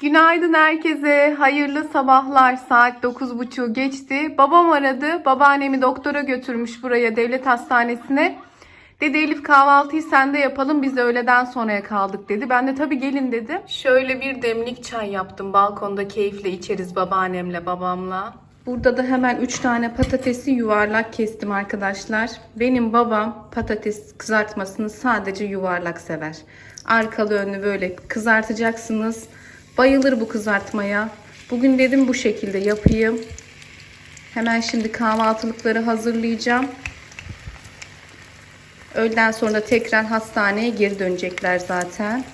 Günaydın herkese. Hayırlı sabahlar. Saat 9.30 geçti. Babam aradı. Babaannemi doktora götürmüş buraya devlet hastanesine. Dedi Elif kahvaltıyı sende yapalım. Biz öğleden sonraya kaldık dedi. Ben de tabii gelin dedim. Şöyle bir demlik çay yaptım. Balkonda keyifle içeriz babaannemle babamla. Burada da hemen 3 tane patatesi yuvarlak kestim arkadaşlar. Benim babam patates kızartmasını sadece yuvarlak sever. Arkalı önlü böyle kızartacaksınız. Bayılır bu kızartmaya. Bugün dedim bu şekilde yapayım. Hemen şimdi kahvaltılıkları hazırlayacağım. Öğleden sonra da tekrar hastaneye geri dönecekler zaten.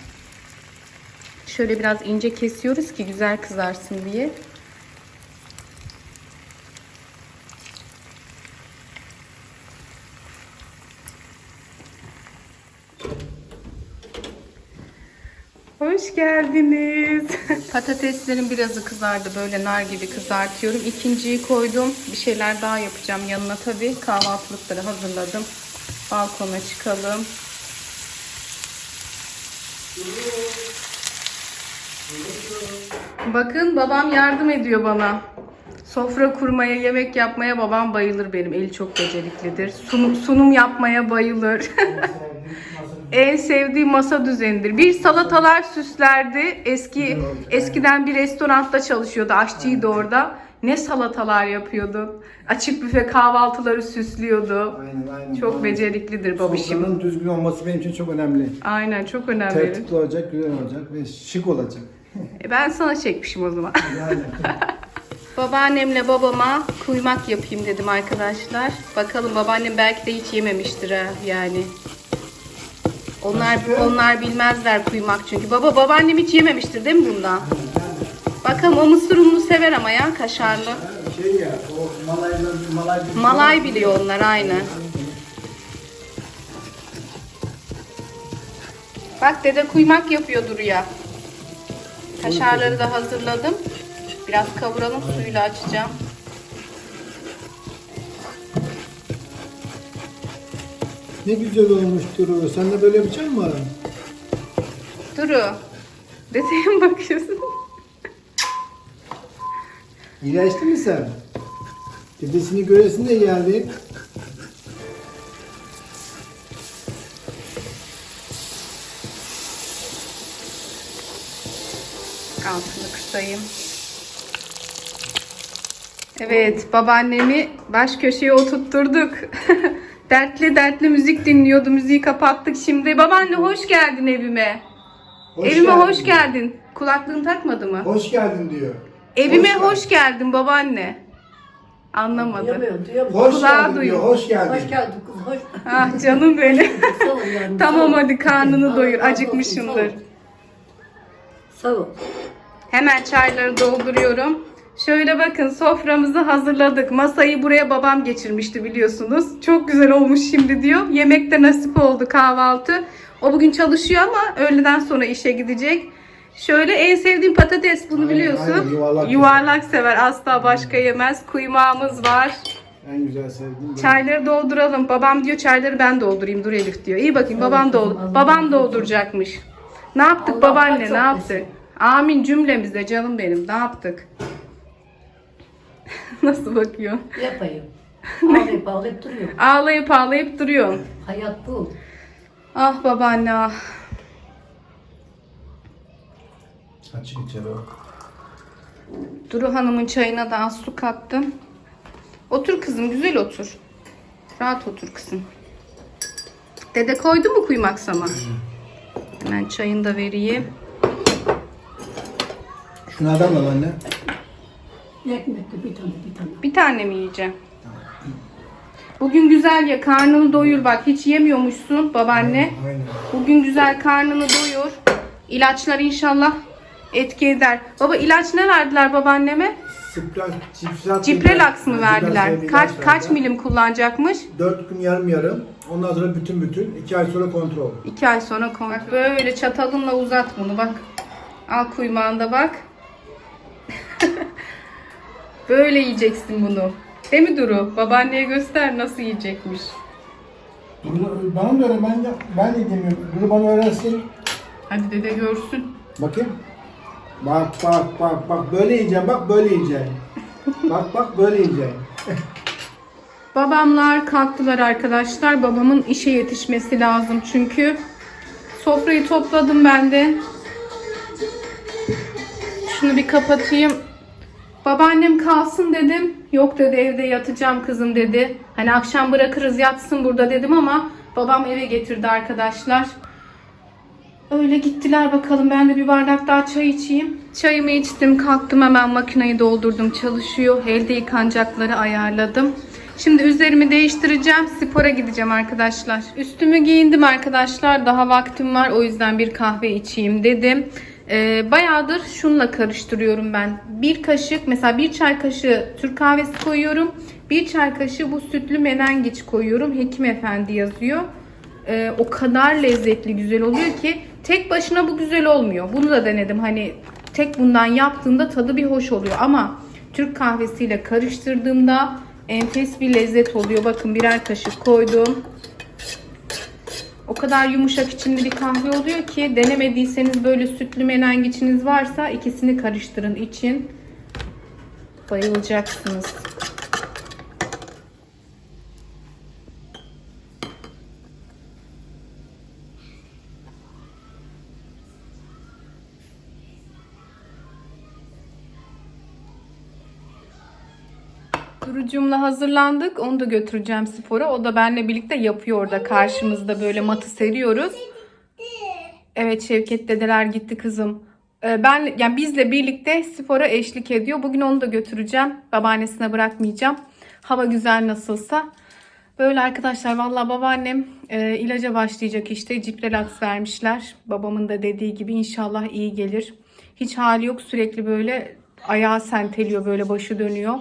Şöyle biraz ince kesiyoruz ki güzel kızarsın diye. Hoş geldiniz. Patateslerin birazı kızardı. Böyle nar gibi kızartıyorum. İkinciyi koydum. Bir şeyler daha yapacağım yanına tabii. Kahvaltılıkları hazırladım. Balkona çıkalım. Bakın babam yardım ediyor bana. Sofra kurmaya, yemek yapmaya babam bayılır benim. Eli çok beceriklidir. Sunum, sunum yapmaya bayılır. en sevdiği masa düzenidir. Bir salatalar süslerdi. Eski eskiden bir restoranda çalışıyordu. Aşçıydı orada. Ne salatalar yapıyordu. Açık büfe kahvaltıları süslüyordu. Aynen aynen. Çok beceriklidir babişim. Sofranın düzgün olması benim için çok önemli. Aynen çok önemli. Tertipli olacak, güzel olacak ve şık olacak. E, Ben sana çekmişim o zaman. Yani Babaannemle babama kuymak yapayım dedim arkadaşlar. Bakalım babaannem belki de hiç yememiştir ha yani. Onlar onlar bilmezler kuymak çünkü. Baba babaannem hiç yememiştir değil mi bundan? Bakalım o mısır ununu sever ama ya kaşarlı. şey ya, o malaylar, malay bir Malay biliyor onlar aynı. Bak dede kuymak yapıyor Duru'ya. Kaşarları da hazırladım. Biraz kavuralım suyla açacağım. Ne güzel olmuş Duru. Sen de böyle yapacak mısın? Duru. Dedeye mi bakıyorsun? İyileştin mi sen? Dedesini göresin de geldi. Altını kısayım. Evet, babaannemi baş köşeye oturtturduk. dertli dertli müzik dinliyordu. Müziği kapattık şimdi. Babaanne hoş geldin evime. Hoş evime geldin. hoş geldin. Kulaklığını takmadı mı? Hoş geldin diyor. Evime geldin. hoş geldin babaanne. Anlamadı. Duyamıyorum, duyamıyorum. Hoş Kulağı geldin duyuyor. diyor. Hoş geldin. Hoş geldin kız, hoş. Ah canım benim. Tamam hadi karnını doyur. Acıkmışsındır. Sağ ol. Hemen çayları dolduruyorum. Şöyle bakın soframızı hazırladık. Masayı buraya babam geçirmişti biliyorsunuz. Çok güzel olmuş şimdi diyor. Yemekte nasip oldu kahvaltı. O bugün çalışıyor ama öğleden sonra işe gidecek. Şöyle en sevdiğim patates bunu Aynen, biliyorsun. aynen, yuvarlak yuvarlak sever asla başka yemez. Kuymağımız var. En güzel sevdiğim. Çayları dolduralım. Babam diyor çayları ben doldurayım. Dur Elif diyor. İyi bakayım babam doldur. Babam dolduracakmış. Ne yaptık Allah babaanne ne yaptık? Amin cümlemizde canım benim. Ne yaptık? Nasıl bakıyor? Yapayım. Ağlayıp ağlayıp duruyor. Ağlayıp ağlayıp duruyor. Hayat bu. Ah babaanne ah. Açık içeri o. Duru Hanım'ın çayına da az su kattım. Otur kızım güzel otur. Rahat otur kızım. Dede koydu mu kuymak sama? Hemen çayını da vereyim. Şunlardan al anne. Ekmekli bir tane bir tane. Bir tane mi yiyeceğim? Bugün güzel ya karnını doyur bak hiç yemiyormuşsun babaanne. Aynen. Bugün güzel karnını doyur. İlaçlar inşallah etki eder. Baba ilaç ne verdiler babaanneme? Spral, cipsat. Ciprelax mı verdiler? Kaç kaç milim kullanacakmış? 4 gün yarım yarım. Ondan sonra bütün bütün. 2 ay sonra kontrol. İki ay sonra kontrol. Böyle çatalınla uzat bunu bak. Al kuymağında bak. Böyle yiyeceksin bunu. Değil mi Duru? Babaanneye göster nasıl yiyecekmiş. Duru- Bana da öyle ben ben de demiyorum. Duru bana öğrensin. Hadi dede görsün. Bakayım. Bak bak bak bak böyle yiyeceğim bak böyle yiyeceğim. bak bak böyle yiyeceğim. Babamlar kalktılar arkadaşlar. Babamın işe yetişmesi lazım çünkü. Sofrayı topladım ben de. Şunu bir kapatayım. Babaannem kalsın dedim. Yok dedi evde yatacağım kızım dedi. Hani akşam bırakırız yatsın burada dedim ama babam eve getirdi arkadaşlar. Öyle gittiler bakalım. Ben de bir bardak daha çay içeyim. Çayımı içtim. Kalktım hemen makineyi doldurdum. Çalışıyor. Elde yıkanacakları ayarladım. Şimdi üzerimi değiştireceğim. Spora gideceğim arkadaşlar. Üstümü giyindim arkadaşlar. Daha vaktim var. O yüzden bir kahve içeyim dedim. Ee, bayağıdır şunla karıştırıyorum ben. Bir kaşık mesela bir çay kaşığı Türk kahvesi koyuyorum. Bir çay kaşığı bu sütlü menengiç koyuyorum. Hekim Efendi yazıyor. Ee, o kadar lezzetli güzel oluyor ki tek başına bu güzel olmuyor. Bunu da denedim. Hani tek bundan yaptığında tadı bir hoş oluyor ama Türk kahvesiyle karıştırdığımda enfes bir lezzet oluyor. Bakın birer kaşık koydum. O kadar yumuşak içimli bir kahve oluyor ki denemediyseniz böyle sütlü menengiçiniz varsa ikisini karıştırın için. Bayılacaksınız. Durucumla hazırlandık. Onu da götüreceğim spora. O da benimle birlikte yapıyor orada. Karşımızda böyle matı seriyoruz. Evet Şevket dedeler gitti kızım. Ee, Ben yani bizle birlikte spora eşlik ediyor. Bugün onu da götüreceğim. Babaannesine bırakmayacağım. Hava güzel nasılsa. Böyle arkadaşlar vallahi babaannem e, ilaca başlayacak işte. Ciprelax vermişler. Babamın da dediği gibi inşallah iyi gelir. Hiç hali yok sürekli böyle ayağı senteliyor böyle başı dönüyor.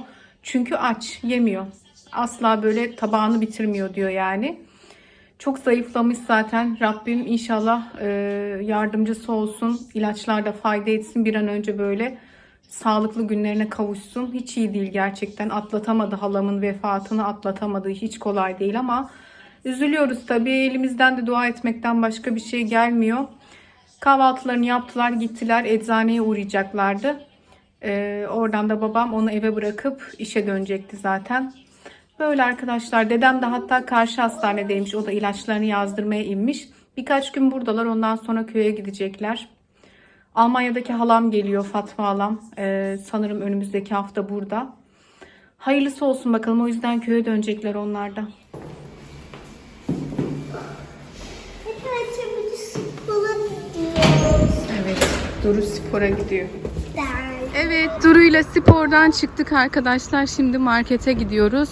Çünkü aç yemiyor. Asla böyle tabağını bitirmiyor diyor yani. Çok zayıflamış zaten. Rabbim inşallah e, yardımcısı olsun. İlaçlar da fayda etsin. Bir an önce böyle sağlıklı günlerine kavuşsun. Hiç iyi değil gerçekten. Atlatamadı halamın vefatını atlatamadı. Hiç kolay değil ama üzülüyoruz tabii. Elimizden de dua etmekten başka bir şey gelmiyor. Kahvaltılarını yaptılar gittiler. Eczaneye uğrayacaklardı. Ee, oradan da babam onu eve bırakıp işe dönecekti zaten. Böyle arkadaşlar. Dedem de hatta karşı hastanedeymiş. O da ilaçlarını yazdırmaya inmiş. Birkaç gün buradalar. Ondan sonra köye gidecekler. Almanya'daki halam geliyor Fatma halam. Ee, sanırım önümüzdeki hafta burada. Hayırlısı olsun bakalım. O yüzden köye dönecekler onlar da. Evet. Duru spora gidiyor. Evet Duru ile spordan çıktık arkadaşlar. Şimdi markete gidiyoruz.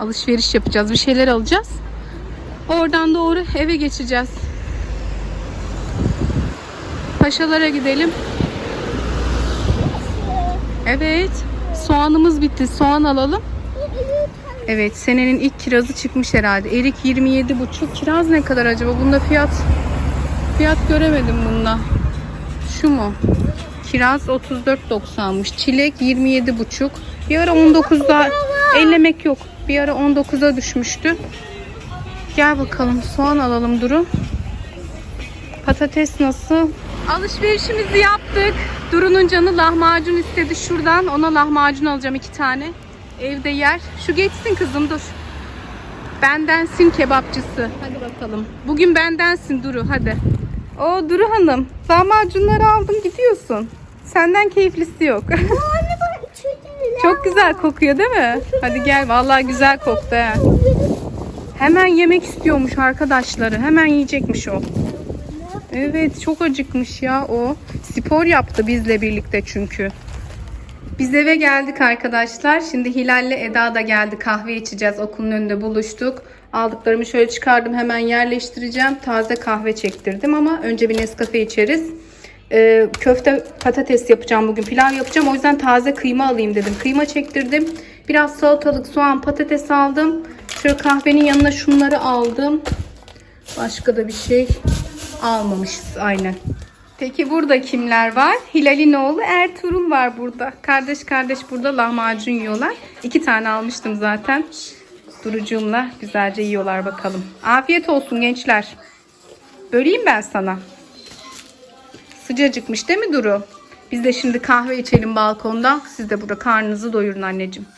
Alışveriş yapacağız. Bir şeyler alacağız. Oradan doğru eve geçeceğiz. Paşalara gidelim. Evet. Soğanımız bitti. Soğan alalım. Evet senenin ilk kirazı çıkmış herhalde. Erik 27,5. Kiraz ne kadar acaba? Bunda fiyat fiyat göremedim bunda. Şu mu? Kiraz 34.90'mış. Çilek 27,5. Bir ara 19'da ellemek yok. Bir ara 19'a düşmüştü. Gel bakalım soğan alalım Duru. Patates nasıl? Alışverişimizi yaptık. Duru'nun canı lahmacun istedi şuradan. Ona lahmacun alacağım iki tane. Evde yer. Şu geçsin kızım dur. Bendensin kebapçısı. Hadi bakalım. Bugün bendensin Duru hadi. O Duru Hanım. Lahmacunları aldın gidiyorsun. Senden keyiflisi yok. Çok güzel kokuyor değil mi? Hadi gel vallahi güzel koktu he. Hemen yemek istiyormuş arkadaşları. Hemen yiyecekmiş o. Evet çok acıkmış ya o. Spor yaptı bizle birlikte çünkü. Biz eve geldik arkadaşlar. Şimdi Hilal'le Eda da geldi. Kahve içeceğiz. Okulun önünde buluştuk. Aldıklarımı şöyle çıkardım. Hemen yerleştireceğim. Taze kahve çektirdim ama önce bir Nescafe içeriz. Ee, köfte patates yapacağım bugün. Pilav yapacağım. O yüzden taze kıyma alayım dedim. Kıyma çektirdim. Biraz salatalık, soğan, patates aldım. Şöyle kahvenin yanına şunları aldım. Başka da bir şey almamışız aynen. Peki burada kimler var? Hilal'in oğlu Ertuğrul var burada. Kardeş kardeş burada lahmacun yiyorlar. İki tane almıştım zaten. Durucuğumla güzelce yiyorlar bakalım. Afiyet olsun gençler. Böleyim ben sana. Sıcacıkmış değil mi Duru? Biz de şimdi kahve içelim balkonda. Siz de burada karnınızı doyurun anneciğim.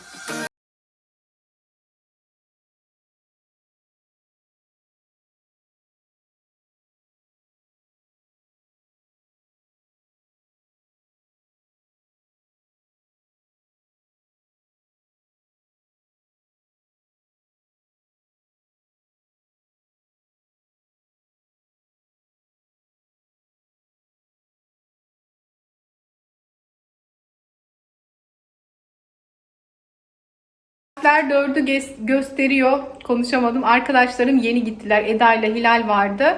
Saatler dördü gösteriyor. Konuşamadım. Arkadaşlarım yeni gittiler. Eda ile Hilal vardı.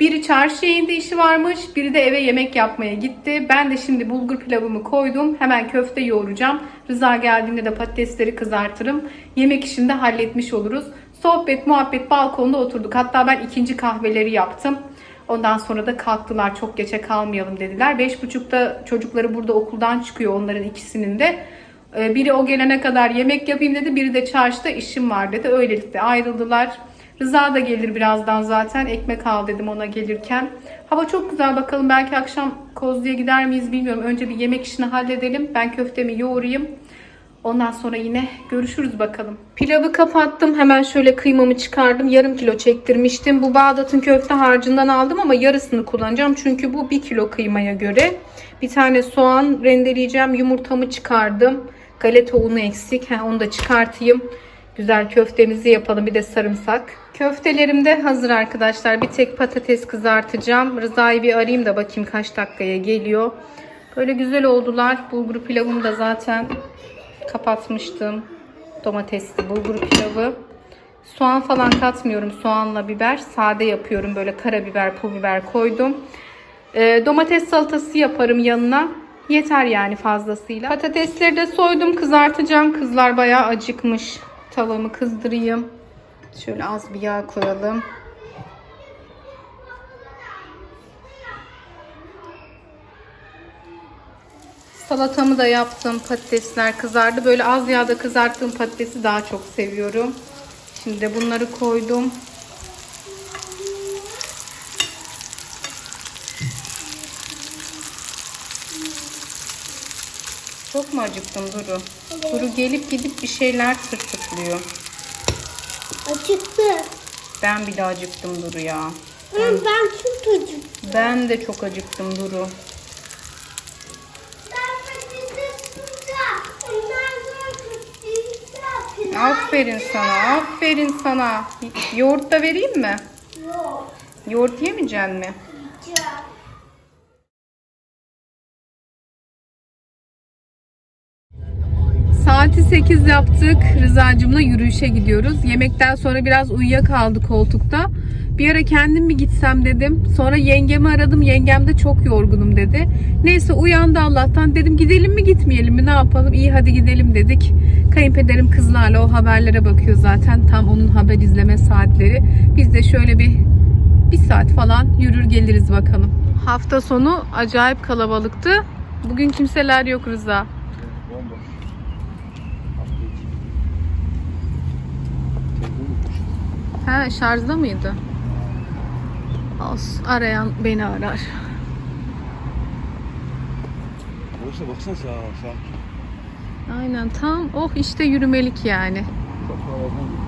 Biri çarşıya indi işi varmış. Biri de eve yemek yapmaya gitti. Ben de şimdi bulgur pilavımı koydum. Hemen köfte yoğuracağım. Rıza geldiğinde de patatesleri kızartırım. Yemek işini de halletmiş oluruz. Sohbet, muhabbet balkonda oturduk. Hatta ben ikinci kahveleri yaptım. Ondan sonra da kalktılar. Çok geçe kalmayalım dediler. Beş buçukta çocukları burada okuldan çıkıyor onların ikisinin de. Ee, Biri o gelene kadar yemek yapayım dedi. Biri de çarşıda işim var dedi. Öylelikle ayrıldılar. Rıza da gelir birazdan zaten. Ekmek al dedim ona gelirken. Hava çok güzel bakalım. Belki akşam Kozlu'ya gider miyiz bilmiyorum. Önce bir yemek işini halledelim. Ben köftemi yoğurayım. Ondan sonra yine görüşürüz bakalım. Pilavı kapattım. Hemen şöyle kıymamı çıkardım. Yarım kilo çektirmiştim. Bu Bağdat'ın köfte harcından aldım ama yarısını kullanacağım. Çünkü bu 1 kilo kıymaya göre. Bir tane soğan rendeleyeceğim. Yumurtamı çıkardım. Galeta unu eksik. Ha, onu da çıkartayım. Güzel köftemizi yapalım. Bir de sarımsak. Köftelerim de hazır arkadaşlar. Bir tek patates kızartacağım. Rıza'yı bir arayayım da bakayım kaç dakikaya geliyor. Böyle güzel oldular. Bulgur pilavımı da zaten kapatmıştım. Domatesli bulgur pilavı. Soğan falan katmıyorum. Soğanla biber. Sade yapıyorum. Böyle karabiber, pul biber koydum. Ee, domates salatası yaparım yanına. Yeter yani fazlasıyla. Patatesleri de soydum. Kızartacağım. Kızlar bayağı acıkmış. Tavamı kızdırayım. Şöyle az bir yağ koyalım. Salatamı da yaptım. Patatesler kızardı. Böyle az yağda kızarttığım patatesi daha çok seviyorum. Şimdi de bunları koydum. Mu acıktın Duru? Duru gelip gidip bir şeyler tırtıklıyor. Acıktı. Ben bile acıktım Duru ya. Ama ben çok acıktım. Ben de çok acıktım Duru. Ben. Aferin sana, aferin sana. Yoğurt da vereyim mi? Yok. Yoğurt yemeyeceksin mi? 8 yaptık. Rıza'cımla yürüyüşe gidiyoruz. Yemekten sonra biraz uyuyakaldı koltukta. Bir ara kendim bir gitsem dedim. Sonra yengemi aradım. Yengem de çok yorgunum dedi. Neyse uyandı Allah'tan. Dedim gidelim mi gitmeyelim mi ne yapalım? İyi hadi gidelim dedik. Kayınpederim kızlarla o haberlere bakıyor zaten. Tam onun haber izleme saatleri. Biz de şöyle bir bir saat falan yürür geliriz bakalım. Hafta sonu acayip kalabalıktı. Bugün kimseler yok Rıza. He şarjda mıydı? Olsun. Arayan beni arar. Oysa baksana sağa sağa. Aynen tam oh işte yürümelik yani.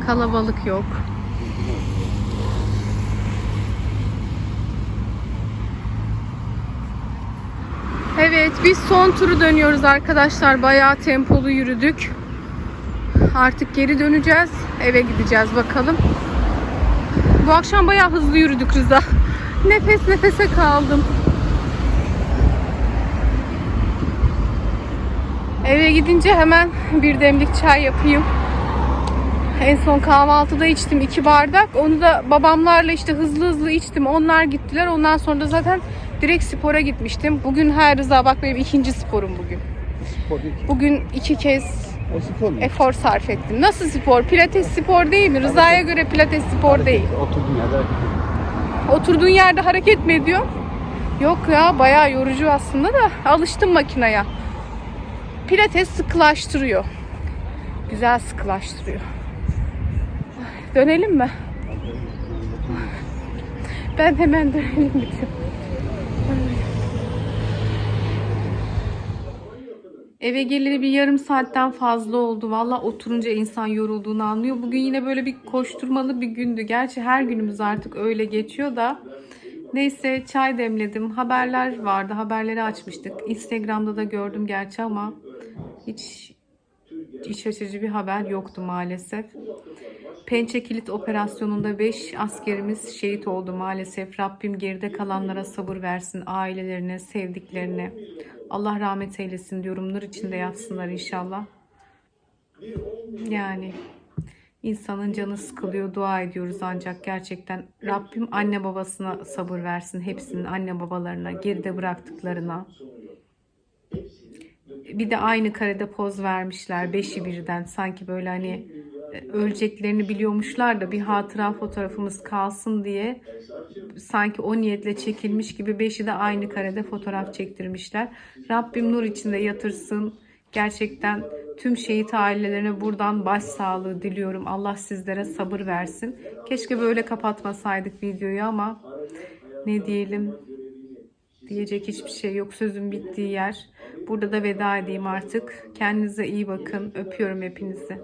Kalabalık yok. Evet biz son turu dönüyoruz arkadaşlar. Bayağı tempolu yürüdük. Artık geri döneceğiz. Eve gideceğiz bakalım. Bu akşam bayağı hızlı yürüdük Rıza. Nefes nefese kaldım. Eve gidince hemen bir demlik çay yapayım. En son kahvaltıda içtim iki bardak. Onu da babamlarla işte hızlı hızlı içtim. Onlar gittiler. Ondan sonra da zaten direkt spora gitmiştim. Bugün her Rıza bak benim ikinci sporum bugün. Bugün iki kez O spor mu? efor sarf ettim. Nasıl spor? Pilates spor değil mi? Rıza'ya göre pilates spor değil. Oturduğun yerde hareket ediyor. Oturduğun yerde hareket mi ediyor? Yok ya bayağı yorucu aslında da alıştım makineye. Pilates sıkılaştırıyor. Güzel sıkılaştırıyor. Dönelim mi? Ben hemen dönelim diyorum. Eve geleli bir yarım saatten fazla oldu. Valla oturunca insan yorulduğunu anlıyor. Bugün yine böyle bir koşturmalı bir gündü. Gerçi her günümüz artık öyle geçiyor da. Neyse çay demledim. Haberler vardı. Haberleri açmıştık. Instagram'da da gördüm gerçi ama hiç iç açıcı bir haber yoktu maalesef. Pençe Kilit operasyonunda 5 askerimiz şehit oldu maalesef. Rabbim geride kalanlara sabır versin. Ailelerine, sevdiklerine. Allah rahmet eylesin diyorum. Nur içinde yatsınlar inşallah. Yani insanın canı sıkılıyor. Dua ediyoruz ancak gerçekten Rabbim anne babasına sabır versin. Hepsinin anne babalarına, geride bıraktıklarına. Bir de aynı karede poz vermişler. Beşi birden. Sanki böyle hani öleceklerini biliyormuşlar da bir hatıra fotoğrafımız kalsın diye sanki o niyetle çekilmiş gibi beşi de aynı karede fotoğraf çektirmişler. Rabbim nur içinde yatırsın. Gerçekten tüm şehit ailelerine buradan başsağlığı diliyorum. Allah sizlere sabır versin. Keşke böyle kapatmasaydık videoyu ama ne diyelim diyecek hiçbir şey yok. Sözün bittiği yer. Burada da veda edeyim artık. Kendinize iyi bakın. Öpüyorum hepinizi.